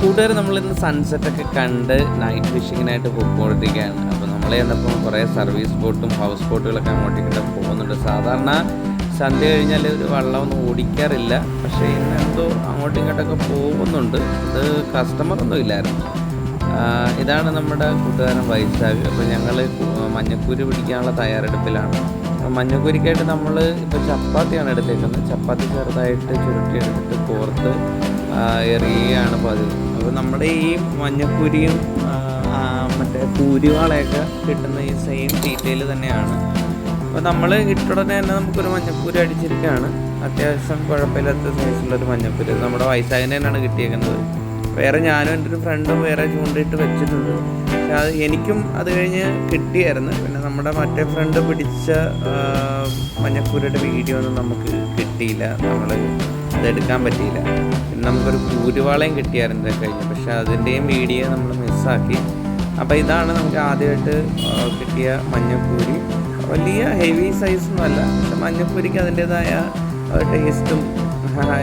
കൂട്ടുകാർ നമ്മളിന്ന് സൺസെറ്റൊക്കെ കണ്ട് നൈറ്റ് ഫിഷിങ്ങിനായിട്ട് പോയിക്കൊണ്ടിരിക്കുകയാണ് അപ്പോൾ നമ്മൾ ചെന്നപ്പോൾ കുറേ സർവീസ് ബോട്ടും ഹൗസ് ബോട്ടുകളൊക്കെ അങ്ങോട്ടേക്കിട്ട് പോകുന്നുണ്ട്. സാധാരണ സന്ധ്യ കഴിഞ്ഞാൽ ഒരു വള്ളമൊന്നും ഓടിക്കാറില്ല. പക്ഷേ ഇന്ന് എന്തോ അങ്ങോട്ടും ഇങ്ങോട്ടൊക്കെ പോകുന്നുണ്ട്. അത് കസ്റ്റമറൊന്നും ഇല്ലായിരുന്നു. ഇതാണ് നമ്മുടെ കൂട്ടുകാരൻ വൈശാഖ്. അപ്പോൾ ഞങ്ങൾ മഞ്ഞക്കൂരി പിടിക്കാനുള്ള തയ്യാറെടുപ്പിലാണ്. മഞ്ഞക്കൂരിക്കായിട്ട് നമ്മൾ ഇപ്പോൾ ചപ്പാത്തിയാണ് എടുത്തേക്കുന്നത്. ചപ്പാത്തി ചെറുതായിട്ട് ചുരുട്ടി എടുത്തിട്ട് കോർത്ത് എറിയുകയാണ് പതിവ് അപ്പോൾ നമ്മുടെ ഈ മഞ്ഞക്കൂരിയും മറ്റേ കൂരിവാളയൊക്കെ കിട്ടുന്ന ഈ സെയിം ഡീറ്റെയിൽ തന്നെയാണ്. അപ്പോൾ നമ്മൾ ഇട്ടുടനെ തന്നെ നമുക്കൊരു മഞ്ഞക്കൂരി അടിച്ചിരിക്കുകയാണ് അത്യാവശ്യം കുഴപ്പമില്ലാത്ത സൈസുള്ളൊരു മഞ്ഞക്കൂരി ഇത് നമ്മുടെ വൈശാഖിന് തന്നെയാണ് കിട്ടിയേക്കുന്നത്. വേറെ ഞാനും എന്റെ ഒരു ഫ്രണ്ടും വേറെ ചൂണ്ടിട്ട് വെച്ചിട്ടുണ്ട്. പക്ഷെ അത് എനിക്കും അത് കഴിഞ്ഞ് കിട്ടിയായിരുന്നു. പിന്നെ നമ്മുടെ മറ്റേ ഫ്രണ്ട് പിടിച്ച മഞ്ഞക്കൂരയുടെ വീഡിയോ ഒന്നും നമുക്ക് കിട്ടിയില്ല. നമ്മൾ അതെടുക്കാൻ പറ്റിയില്ല. പിന്നെ നമുക്കൊരു കൂരുവാളയും കിട്ടിയായിരുന്നു കഴിഞ്ഞു. പക്ഷെ അതിന്റെയും വീഡിയോ നമ്മൾ മിസ്സാക്കി. അപ്പോൾ ഇതാണ് നമുക്ക് ആദ്യമായിട്ട് കിട്ടിയ മഞ്ഞപ്പൂരി. വലിയ ഹെവി സൈസൊന്നും അല്ല. പക്ഷെ മഞ്ഞപ്പൂരിക്ക് അതിന്റെതായ ടേസ്റ്റും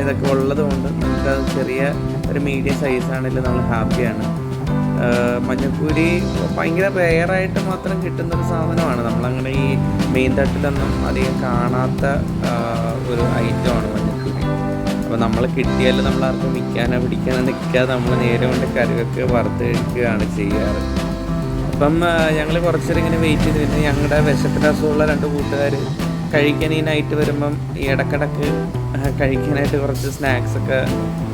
ഇതൊക്കെ ഉള്ളതുകൊണ്ട് നമുക്കത് ചെറിയ ഒരു മീഡിയം സൈസാണെങ്കിലും നമ്മൾ ഹാപ്പിയാണ്. മഞ്ഞപ്പൂരി ഭയങ്കര റെയറായിട്ട് മാത്രം കിട്ടുന്ന ഒരു സാധനമാണ്. നമ്മളങ്ങനെ ഈ മെയിൻ തട്ടിലൊന്നും അധികം കാണാത്ത ഒരു ഐറ്റമാണ് അപ്പോൾ നമ്മൾ കിട്ടിയാലും നമ്മൾ ആർക്കും വിൽക്കാനോ പിടിക്കാനോ നിൽക്കാതെ നമ്മൾ നേരെ കൊണ്ട് കരുവൊക്കെ വറുത്ത് കഴിക്കുകയാണ് ചെയ്യാറ്. അപ്പം ഞങ്ങൾ കുറച്ചേരം ഇങ്ങനെ വെയിറ്റ് ചെയ്ത് പിന്നെ ഞങ്ങളുടെ വിശപ്പിന്റെ അസുഖമുള്ള രണ്ട് കൂട്ടുകാർ കഴിക്കാൻ ഈ നൈറ്റ് വരുമ്പം ഇടക്കിടക്ക് കഴിക്കാനായിട്ട് കുറച്ച് സ്നാക്സ് ഒക്കെ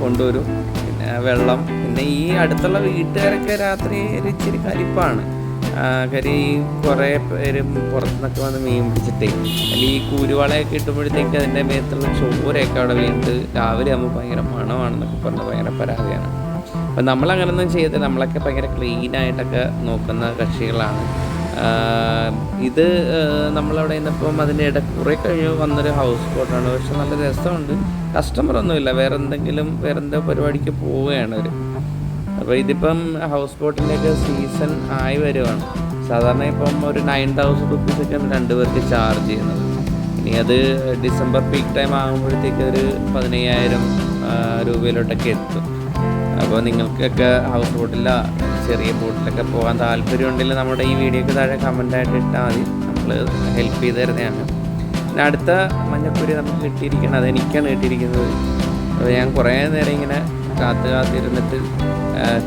കൊണ്ടുവരും. പിന്നെ വെള്ളം. പിന്നെ ഈ അടുത്തുള്ള വീട്ടുകാരൊക്കെ രാത്രി ഇച്ചിരി കരിപ്പാണ് ആ, കരി കുറേ പേരും പുറത്തുനിന്നൊക്കെ വന്ന് മീൻ പിടിച്ചിട്ടേ. അല്ലെങ്കിൽ ഈ കൂരുവാളയൊക്കെ ഇട്ടുമ്പോഴത്തേക്ക് അതിന്റെ മേത്തുള്ള ചോരയൊക്കെ അവിടെ വീണിട്ട് രാവിലെ ആകുമ്പോൾ ഭയങ്കര മണമാണെന്നൊക്കെ പറഞ്ഞ് ഭയങ്കര പരാതിയാണ്. അപ്പം നമ്മളങ്ങനൊന്നും ചെയ്ത് നമ്മളൊക്കെ ഭയങ്കര ക്ലീനായിട്ടൊക്കെ നോക്കുന്ന കക്ഷികളാണ്. ഇത് നമ്മളവിടെ ഇന്നിപ്പം അതിന്റെ ഇട കുറേ കഴിഞ്ഞ് വന്നൊരു ഹൗസ് ബോട്ടാണ് പക്ഷെ നല്ല രസമുണ്ട്. വേറെ എന്തെങ്കിലും വേറെ എന്തോ പരിപാടിക്ക് പോവുകയാണ് അവർ അപ്പോൾ ഇതിപ്പം ഹൗസ് ബോട്ടിന്റെയൊക്കെ സീസൺ ആയി വരുവാണ്. സാധാരണ ഇപ്പം ഒരു നയൻ തൗസൻഡ് റുപ്പീസൊക്കെയാണ് രണ്ട് പേർക്ക് ചാർജ് ചെയ്യുന്നത്. ഇനി അത് ഡിസംബർ പീക്ക് ടൈം ആകുമ്പോഴത്തേക്ക് ഒരു പതിനയ്യായിരം രൂപയിലോട്ടൊക്കെ എത്തും. അപ്പോൾ നിങ്ങൾക്കൊക്കെ ഹൗസ് ബോട്ടിലോ ചെറിയ ബോട്ടിലൊക്കെ പോകാൻ താല്പര്യമുണ്ടെങ്കിൽ നമ്മുടെ ഈ വീഡിയോക്ക് താഴെ കമന്റായിട്ട് ഇട്ടാൽ മതി. നമ്മൾ ഹെൽപ്പ് ചെയ്ത് തരുന്നതാണ്. പിന്നെ അടുത്ത മഞ്ഞപ്പൊരി നമുക്ക് കിട്ടിയിരിക്കുന്നത് അതെനിക്കാണ് കിട്ടിയിരിക്കുന്നത്. അപ്പോൾ ഞാൻ കുറേ നേരം ഇങ്ങനെ കാത്ത് കാത്തിരുന്നിട്ട്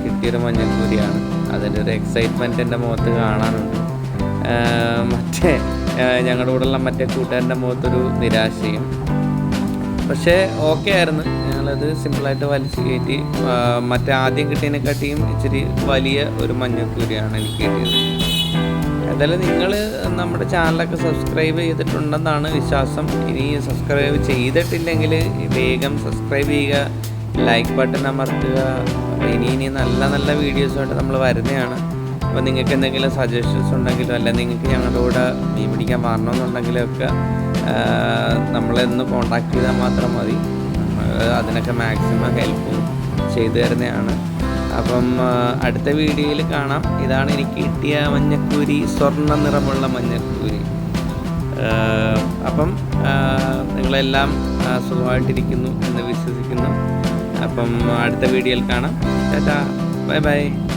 കിട്ടിയൊരു മഞ്ഞക്കൂരിയാണ് അതിന്റെ ഒരു എക്സൈറ്റ്മെന്റ് എന്റെ മുഖത്ത് കാണാനുണ്ട്. മറ്റേ ഞങ്ങളുടെ കൂടെയുള്ള മറ്റേ കൂട്ടുകാരന്റെ മുഖത്തൊരു നിരാശയും. പക്ഷേ ഓക്കെ ആയിരുന്നു. ഞങ്ങളത് സിമ്പിളായിട്ട് വലിച്ചു കയറ്റി മറ്റേ ആദ്യം കിട്ടിയതിനെക്കാട്ടിയും ഇച്ചിരി വലിയ ഒരു മഞ്ഞക്കൂരിയാണ് എനിക്ക് കിട്ടിയത്. ഏതായാലും നിങ്ങൾ നമ്മുടെ ചാനലൊക്കെ സബ്സ്ക്രൈബ് ചെയ്തിട്ടുണ്ടെന്നാണ് വിശ്വാസം. ഇനി സബ്സ്ക്രൈബ് ചെയ്തിട്ടില്ലെങ്കിൽ വേഗം സബ്സ്ക്രൈബ് ചെയ്യുക ലൈക്ക് ബട്ടൺ അമർത്തുക. ഇനി ഇനി നല്ല നല്ല വീഡിയോസുമായിട്ട് നമ്മൾ വരുന്നതാണ്. അപ്പോൾ നിങ്ങൾക്ക് എന്തെങ്കിലും സജഷൻസ് ഉണ്ടെങ്കിലോ അല്ല നിങ്ങൾക്ക് ഞങ്ങളുടെ കൂടെ മീൻ പിടിക്കാൻ വരണമെന്നുണ്ടെങ്കിലോ ഒക്കെ നമ്മളെന്ന് കോണ്ടാക്ട് ചെയ്താൽ മാത്രം മതി. അതിനൊക്കെ മാക്സിമം ഹെൽപ്പും ചെയ്തു തരുന്നതാണ്. അപ്പം അടുത്ത വീഡിയോയിൽ കാണാം. ഇതാണ് എനിക്ക് കിട്ടിയ മഞ്ഞക്കൂരി സ്വർണ നിറമുള്ള മഞ്ഞക്കൂരി. അപ്പം നിങ്ങളെല്ലാം സുഖമായിട്ടിരിക്കുന്നു എന്ന് വിശ്വസിക്കുന്നു. അപ്പം അടുത്ത വീഡിയോയിൽ കാണാം. ടാറ്റാ. Bye bye.